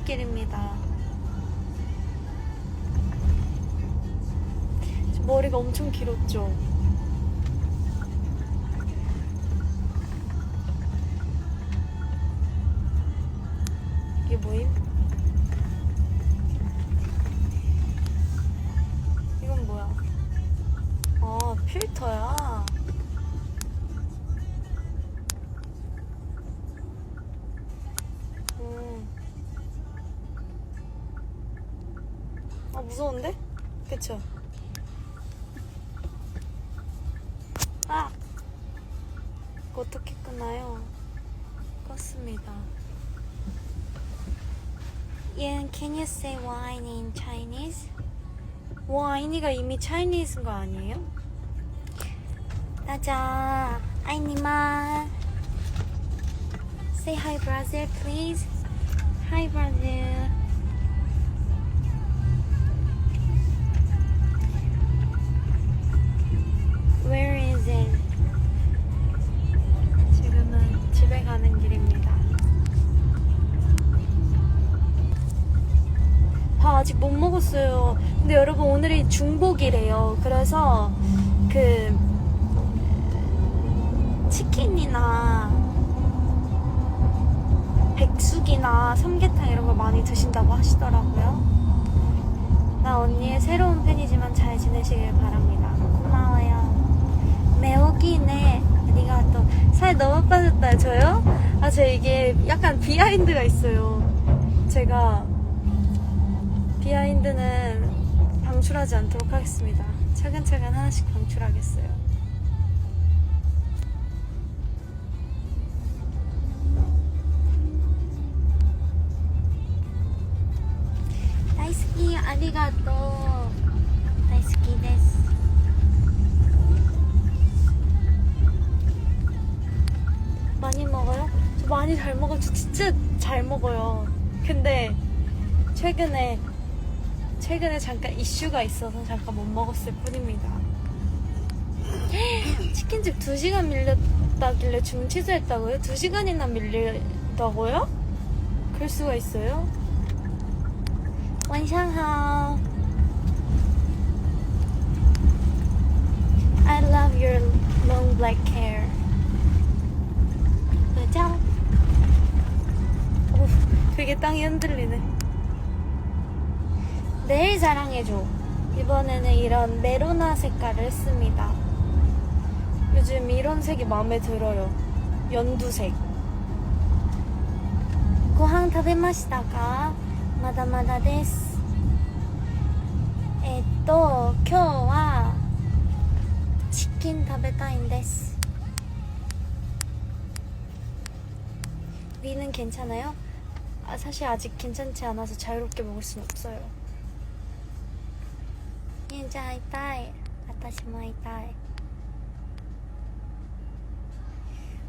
퇴근길입니다. 저 머리가 엄청 길었죠? 이게 뭐임? 무서운데? 그쵸? 아! 어떻게 끄나요? 껐습니다. Ian, can you say wine in Chinese? 와인이가 이미 Chinese인 거 아니에요? 따자, 아이니마. Say hi, Brazil, please. Hi, Brazil. 먹었어요. 근데 여러분 오늘이 중복이래요. 그래서 그 치킨이나 백숙이나 삼계탕 이런 걸 많이 드신다고 하시더라고요. 나 언니의 새로운 팬이지만 잘 지내시길 바랍니다. 고마워요. 매우기네. 아리가또. 살 너무 빠졌다. 저요? 아, 저 이게 약간 비하인드가 있어요. 제가 비하인드는 방출하지 않도록 하겠습니다. 차근차근 하나씩 방출하겠어요. 다이스키 아리가또 다이스키 데스 많이 먹어요? 저 많이 잘 먹어요. 저 진짜 잘 먹어요. 근데 최근에 최근에 잠깐 이슈가 있어서 잠깐 못 먹었을 뿐입니다. 치킨집 2시간 밀렸다길래 주문 취소했다고요? 2시간이나 밀렸다고요? 그럴 수가 있어요? 완샹하오 I love your long black hair. 짠! 오, 되게 땅이 흔들리네. 내일 자랑해줘. 이번에는 이런 메로나 색깔을 했습니다. 요즘 이런 색이 마음에 들어요. 연두색. 고항 食べましたかまだまだです。えっと、今日はチキン食べたいんです。 위는 괜찮아요? 아, 사실 아직 괜찮지 않아서 자유롭게 먹을 순 없어요. 姉ちゃん会いたい。私も会いたい。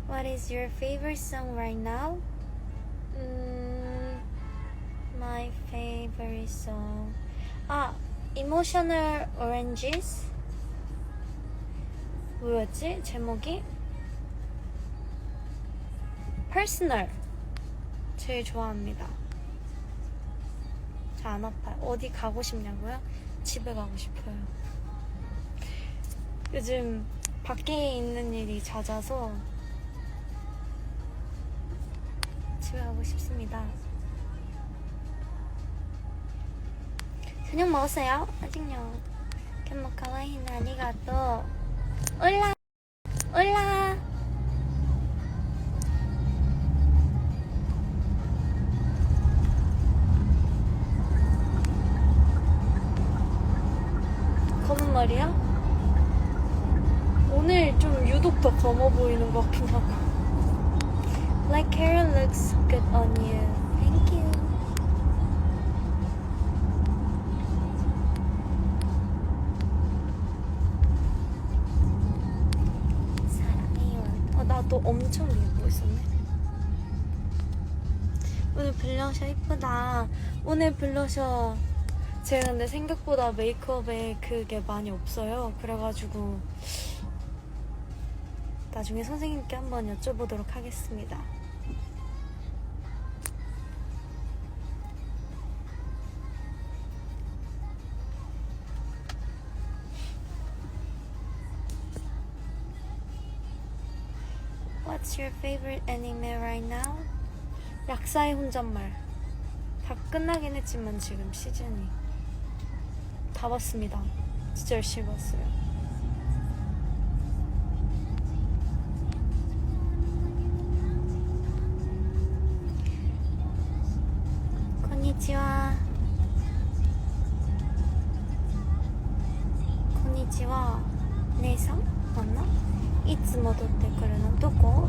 What is your favorite song right now? 음, my favorite song. 아, Emotional Oranges? 뭐였지? 제목이? Personal. 제일 좋아합니다. 잘 안 아파요. 어디 가고 싶냐고요? 집에 가고 싶어요. 요즘 밖에 있는 일이 잦아서 집에 가고 싶습니다. 저녁 먹었어요? 아직요. 캔모 카와이나 아리가또. 올라! 올라! 머리요? 오늘 좀 유독 더 검어 보이는 것 같긴 하고. Black hair looks good on you. Thank you. 사랑해요. 어, 나도 엄청 입고 있었네. 오늘 블러셔 이쁘다. 오늘 블러셔 제가 근데 생각보다 메이크업에 그게 많이 없어요. 그래가지고 나중에 선생님께 한번 여쭤보도록 하겠습니다. What's your favorite anime right now? 약사의 혼잣말. 다 끝나긴 했지만 지금 시즌이. 다 봤습니다. 진짜 열심히 봤어요. konnichiwa. konnichiwa. 姉さんかないつ戻ってくるのどこ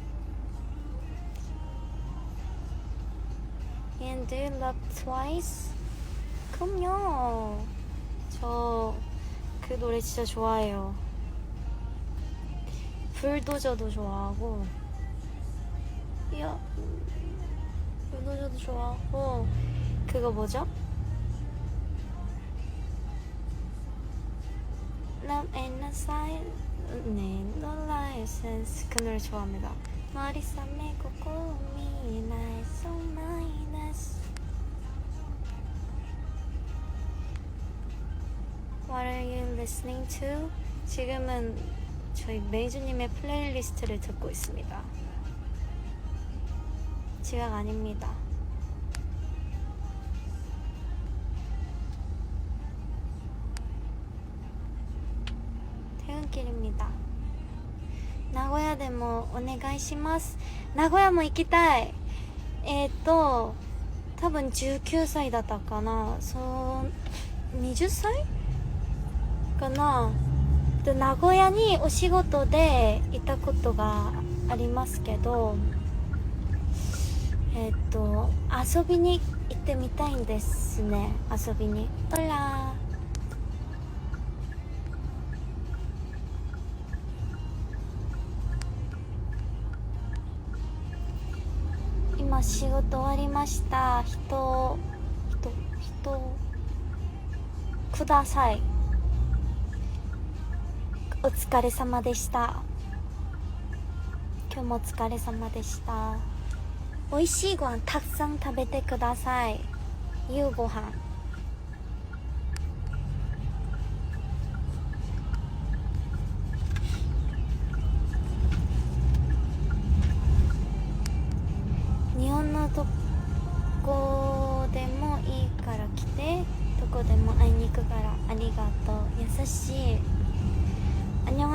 And do you love twice? 그럼요. 저 그 노래 진짜 좋아해요. 불도저도 좋아하고. 야, 불도저도 좋아하고. 그거 뭐죠? Love ain't a sign, 네, no license. 그 노래 좋아합니다. 머리싸 메고 꿈이 나 listening to? 지금은 저희 메이저님의 플레이리스트를 듣고 있습니다. 지각 아닙니다. 퇴근길입니다. 나고야 でもお願いします。名古屋も行きたい。えっ、と、多分19歳だったかな。そう、20歳 かな。名古屋にお仕事でいたことがありますけど、えっ、と、遊びに行ってみたいんですね。遊びに。ほら。今仕事終わりました人人人くださいお疲れ様でした。今日もお疲れ様でした。美味しいご飯たくさん食べてください。夕ご飯。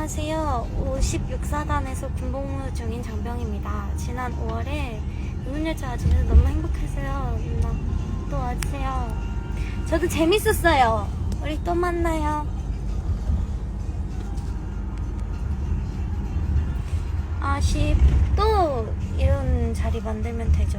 안녕하세요. 56사단에서 군복무 중인 장병입니다. 지난 5월에 운전열차 와주셔서 너무 행복했어요. 누나 또 와주세요. 저도 재밌었어요. 우리 또 만나요. 아쉽. 또 이런 자리 만들면 되죠.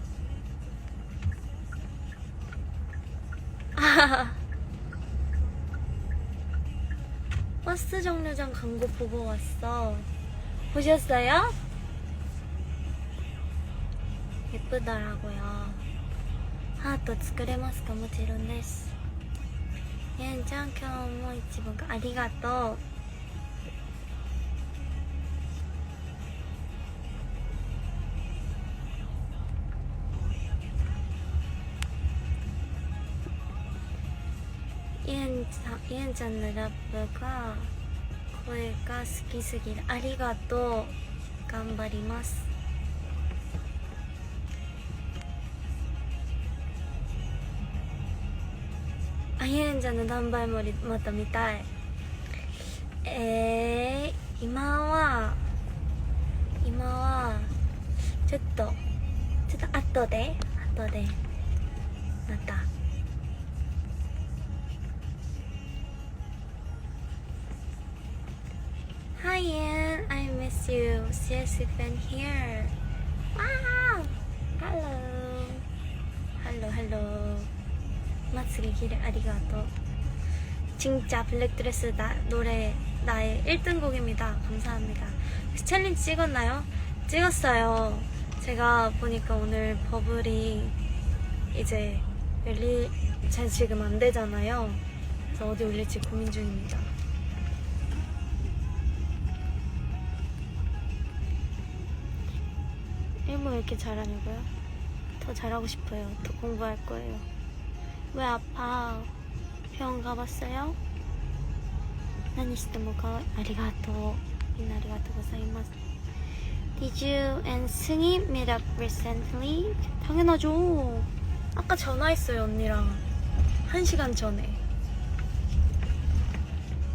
버스 정류장 광고 보고 왔어. 보셨어요? 예쁘더라고요. 하트 作れますかもちろんです。えんちゃん今日も一番ありがとう。 イエンちゃん、ちゃんのラップが声が好きすぎる。ありがとう。頑張ります。あイエンちゃんの何倍もまた見たい。えー、今は、今は、ちょっと、ちょっと後で、後で、また。You. You've been here. Wow! Hello. Hello, hello. 맞추기 길에 아리가또. 진짜 블랙드레스 나, 노래 나의 1등 곡입니다. 감사합니다. 혹시 챌린지 찍었나요? 찍었어요. 제가 보니까 오늘 버블이 이제 열리 잘 지금 안 되잖아요. 그래서 어디 올릴지 고민 중입니다. 일본 왜 이렇게 잘하냐고요? 더 잘하고 싶어요. 더 공부할 거예요. 왜 아파? 병원 가봤어요? 何してもかわいありがとう。みんなありがとうございます。Did you and 승희 meet up recently? 당연하죠. 아까 전화했어요, 언니랑. 한 시간 전에.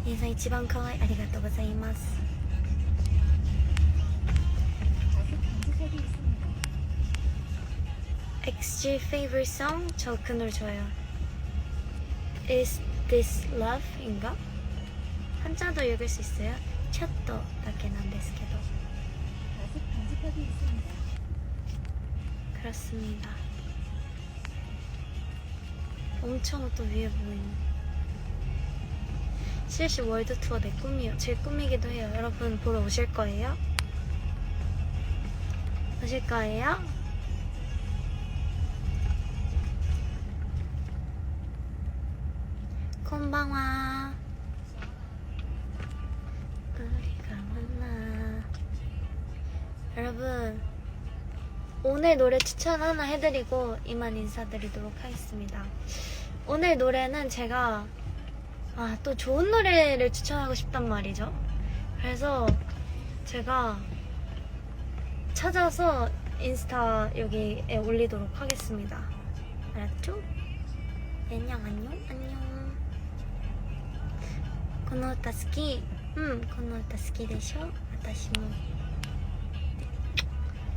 예사 이치방 카와이 아리가또 고자이마 스. XG favorite song? 저 그 노래 좋아요. Is This Love인가? 한자도 읽을 수 있어요? 챗도 다게 난데스케도 그렇습니다. 엄청 또 위에 보이는 실시 월드 투어 내 꿈이요. 제 꿈이기도 해요. 여러분 보러 오실 거예요? 오실 거예요? 콤방와 우리가 만나. 여러분 오늘 노래 추천 하나 해드리고 이만 인사드리도록 하겠습니다. 오늘 노래는 제가 아, 또 좋은 노래를 추천하고 싶단 말이죠. 그래서 제가 찾아서 인스타 여기에 올리도록 하겠습니다. 알았죠? 안녕 안녕 안녕. この歌好きうんこの歌好きでしょ私も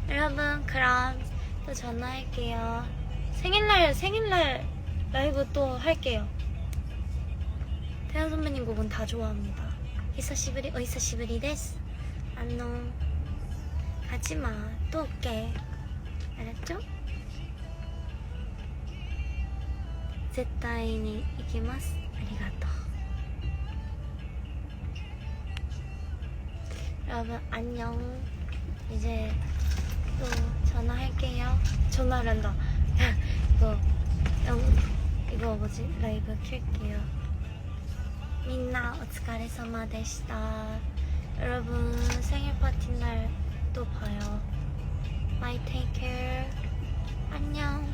여러분 그럼 또 전화할게요 생일날 생일날 라이브 또 할게요 태연 선배님 곡은 다 좋아합니다 히사시부리 어 히사시부리 데스 안녕 가지마 또 올게 알았죠? 絶対に行きますありがとう 여러분 안녕. 이제 또 전화할게요. 전화를 한다. 이거 영, 이거 뭐지? 라이브 킬게요. 민나 오츠카레사마 데시다. 여러분 생일 파티 날 또 봐요. Bye take care. 안녕